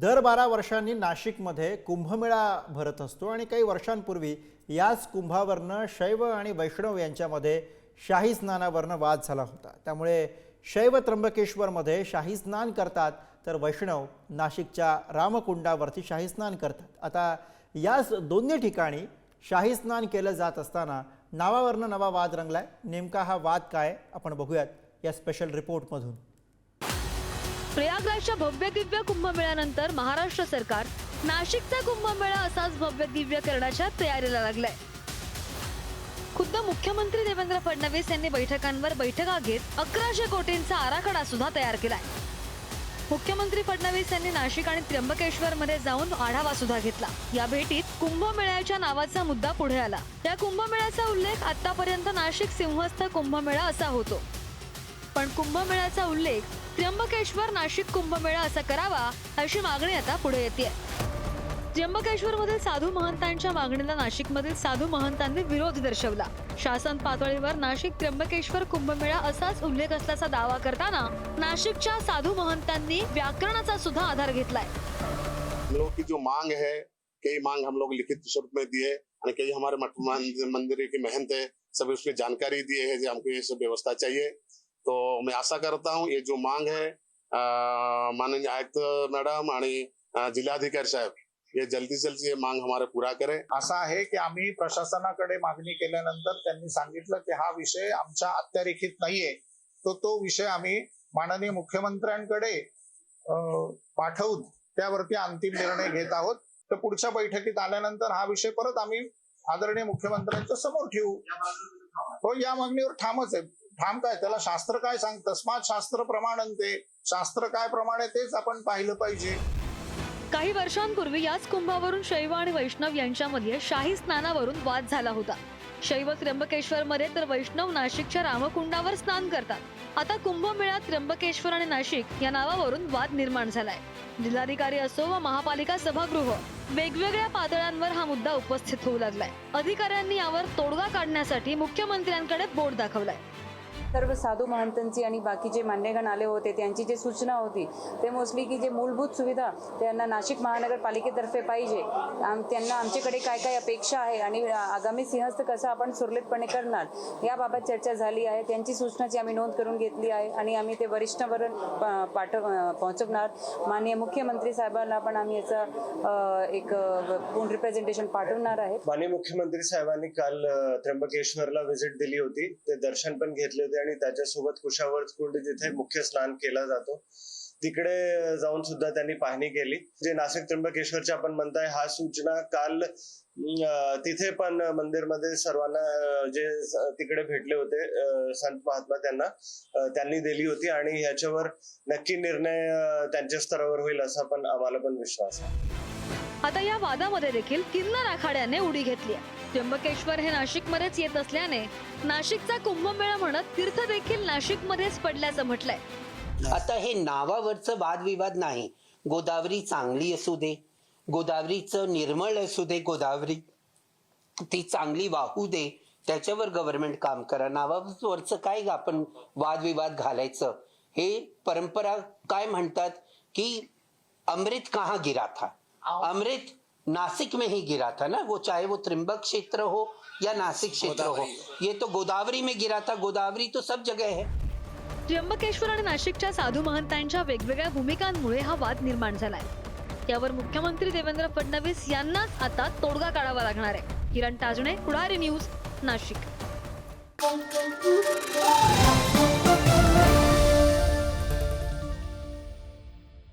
दर बारा वर्षांनी नाशिकमध्ये कुंभमेळा भरत असतो आणि काही वर्षांपूर्वी याच कुंभावरनं शैव आणि वैष्णव यांच्यामध्ये शाही स्नानावरनं वाद झाला होता. त्यामुळे शैव त्र्यंबकेश्वरमध्ये शाही स्नान करतात तर वैष्णव नाशिकच्या रामकुंडावरती शाही स्नान करतात. आता याच दोन्ही ठिकाणी शाही स्नान केलं जात असताना नावावरनं नवा वाद रंगलाय. नेमका हा वाद काय? आपण बघूयात या स्पेशल रिपोर्टमधून प्रयागराजच्या भव्य दिव्य कुंभमेळ्यानंतर महाराष्ट्र सरकार नाशिकचा कुंभमेळा असाच भव्य दिव्य करण्याच्या तयारीला लागलाय. खुद्द मुख्यमंत्री देवेंद्र फडणवीस यांनी बैठकांवर बैठका घेत अकराशे कोटींचा आराखडा सुद्धा तयार केलाय. मुख्यमंत्री फडणवीस यांनी नाशिक आणि त्र्यंबकेश्वर मध्ये जाऊन आढावा सुद्धा घेतला. या भेटीत कुंभमेळ्याच्या नावाचा मुद्दा पुढे आला. या कुंभमेळ्याचा उल्लेख आतापर्यंत नाशिक सिंहस्थ कुंभमेळा असा होतो. पण कुंभमेळ्याचा उल्लेख त्र्यंबकेश्वर नाशिक कुंभमेळा असा करावा अशी मागणी आता पुढे येते. त्र्यंबकेश्वर मधील साधू महंतांच्या मागणीला नाशिकमधील साधू महंतांनी विरोध दर्शवला. शासन पातळीवर नाशिक त्र्यंबकेश्वर कुंभमेळा असाच उल्लेख असल्याचा दावा करताना नाशिकच्या साधू महंतांनी व्याकरणाचा सुद्धा आधार घेतलाय. लोग की जो मांग है कई मांग हम लोग लिखित स्वरूप में दिए और कई हमारे मठ मंदिर की महंत है सब उसमें जानकारी दिए है हमको ये सब व्यवस्था चाहिए। तो मैं आशा करता हूँ ये जो मांग है माननीय आयुक्त मॅडम आणि जिल्हाधिकारी साहेब ये जल्दी जल्दी मांग हमारे पूरा करे। असं आहे की आम्ही प्रशासनाकडे मागणी केल्यानंतर त्यांनी सांगितलं की हा विषय आमच्या अत्यारेखीत नाहीये. तो तो विषय आम्ही माननीय मुख्यमंत्र्यांकडे पाठवून त्यावरती अंतिम निर्णय घेत आहोत. तर पुढच्या बैठकीत आल्यानंतर हा विषय परत आम्ही आदरणीय मुख्यमंत्र्यांच्या समोर ठेवू. हो या मागणीवर ठामच आहे. ठाम काय? त्याला शास्त्र काय सांग तस्मात शास्त्र प्रमाणंते शास्त्र काय प्रमाणे तेच आपण पाहिलं पाहिजे. काही वर्षांपूर्वी याच कुंभावरून शैव आणि वैष्णव यांच्यामध्ये शाही स्नानावरून वाद झाला होता. शैव त्र्यंबकेश्वर मध्ये तर वैष्णव नाशिकच्या रामकुंडावर स्नान करतात. आता कुंभमेळ्यात त्र्यंबकेश्वर आणि नाशिक या नावावरून वाद निर्माण झालाय. जिल्हाधिकारी असो व महापालिका सभागृह वेगवेगळ्या पातळ्यांवर हा मुद्दा उपस्थित होऊ लागलाय. अधिकाऱ्यांनी यावर तोडगा काढण्यासाठी मुख्यमंत्र्यांकडे बोट दाखवलाय. सर्व साधू महंतांची आणि बाकीचे मान्यगण आले होते त्यांची जी सूचना होती ते मोस्टली की जे मूलभूत सुविधा त्यांना नाशिक महानगरपालिकेतर्फे पाहिजे. आम त्यांना आमच्याकडे काय काय अपेक्षा आहे आणि आगामी सिंहस्थ कसं आपण सुरळीतपणे करणार याबाबत चर्चा झाली आहे. त्यांची सूचनाची आम्ही नोंद करून घेतली आहे आणि आम्ही ते वरिष्ठवर पाठव पोहोचवणार. माननीय मुख्यमंत्री साहेबांना पण आम्ही याचा एक पूर्ण रिप्रेझेंटेशन पाठवणार आहे. माननीय मुख्यमंत्री साहेबांनी काल त्र्यंबकेश्वरला व्हिजिट दिली होती. ते दर्शन पण घेतले होते. आणि त्याच्यासोबत कुशावर्त कुंड जिथे मुख्य स्नान केला जातो तिकडे जाऊन सुद्धा त्यांनी पाहणी केली. जे नाशिक त्र्यंबकेश्वरचे आपण म्हणताय हा सूचना काल तिथे पण मंदिरमध्ये सर्वांना जे तिकडे भेटले होते संत महात्मा त्यांना त्यांनी दिली होती आणि ह्याच्यावर नक्की निर्णय त्यांच्या स्तरावर होईल असा पण आम्हाला पण विश्वास आहे. आता या वादामध्ये देखील किन्नर आखाड्याने उडी घेतली आहे. त्र्यंबकेश्वर हे नाशिकमध्येच येत असल्याने नाशिकचा कुंभमेळा म्हणत तीर्थ देखील नाशिकमध्येच पडल्याचं म्हटलंय. आता हे नावावरचं वादविवाद नाही. गोदावरी चांगली असू दे. गोदावरीचं निर्मळ असू दे गोदावरी. ती चांगली वाहू दे. त्याच्यावर गव्हर्नमेंट काम करा. नावावरचं काय आपण वादविवाद घालायचं? हे परंपरा काय म्हणतात की अमृत कहाँ गिरा था? अमृत नासिक में ही गिरा था ना वो चाहे वो त्रिम्बक क्षेत्र हो या नासिक क्षेत्र हो। ये तो गोदावरी में गिरा था गोदावरी तो सब जगह है। त्र्यंबकेश्वर आणि नाशिकच्या साधू महंतांच्या वेगवेगळ्या भूमिकांमुळे हा वाद निर्माण झालाय. यावर मुख्यमंत्री देवेंद्र फडणवीस यांनाच आता तोडगा काढावा लागणार आहे. किरण ताजणे पुढारी न्यूज नाशिक.